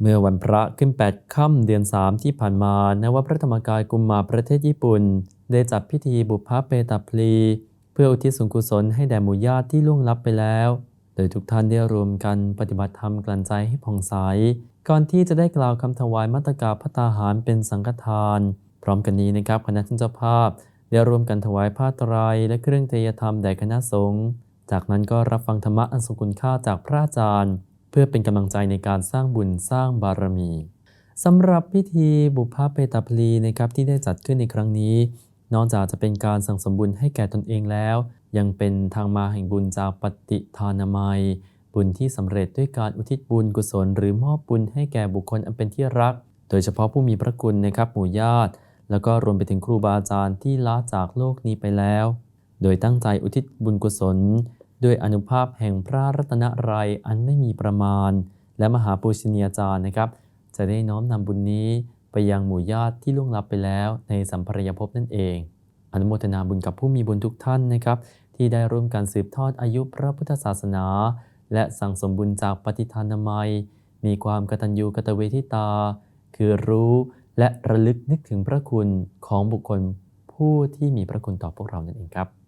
เมื่อวันพระขึ้น 8 ค่ำเดือน 3 ที่ผ่านมาณวัดพระธรรมกายกุมมาประเทศญี่ปุ่น ได้จัดพิธีบุพเพตาพลี เพื่ออุทิศส่วนกุศลให้แด่หมู่ญาติที่ล่วงลับไปแล้ว โดยทุกท่านได้รวมกันปฏิบัติธรรมกลั่นใจให้ผ่องใส ก่อนที่จะได้กล่าวคำถวายมัตตกาพัตตาหารเป็นสังฆทาน พร้อมกันนี้นะครับคณะท่านเจ้าภาพ ได้รวมกันถวายผ้าไตรและเครื่องเทยธรรมแด่คณะสงฆ์ จากนั้นก็รับฟังธรรมะอันทรงคุณค่าจากพระอาจารย์ พื่อเป็นกำลังใจในการสร้างบุญสร้างบารมีสำหรับพิธีบุพเพตาพลีนะครับที่ได้จัดขึ้นในครั้งนี้ นอกจากจะเป็นการสั่งสมบุญให้แก่ตนเองแล้ว ยังเป็นทางมาแห่งบุญจากปฏิทานามัย บุญที่สำเร็จด้วยการอุทิศบุญกุศล หรือมอบบุญให้แก่บุคคลอันเป็นที่รัก โดยเฉพาะผู้มีพระคุณนะครับหมู่ญาติ แล้วก็รวมไปถึงครูบาอาจารย์ที่ละจากโลกนี้ไปแล้ว โดยตั้งใจอุทิศบุญกุศล ด้วยอนุภาพแห่งพระรัตนรัยอันไม่มีประมาณ และมหาปูชนียาจารย์นะครับ จะได้น้อมนำบุญนี้ไปยังหมู่ญาติที่ล่วงลับไปแล้วในสัมภรยภพนั่นเอง อนุโมทนาบุญกับผู้มีบุญทุกท่านนะครับ ที่ได้ร่วมกันสืบทอดอายุพระพุทธศาสนา และสั่งสมบุญจากปฏิทานามัย มีความกตัญญูกตเวทิตา คือรู้และระลึกนึกถึงพระคุณของบุคคลผู้ที่มีพระคุณต่อพวกเรานั่นเองครับ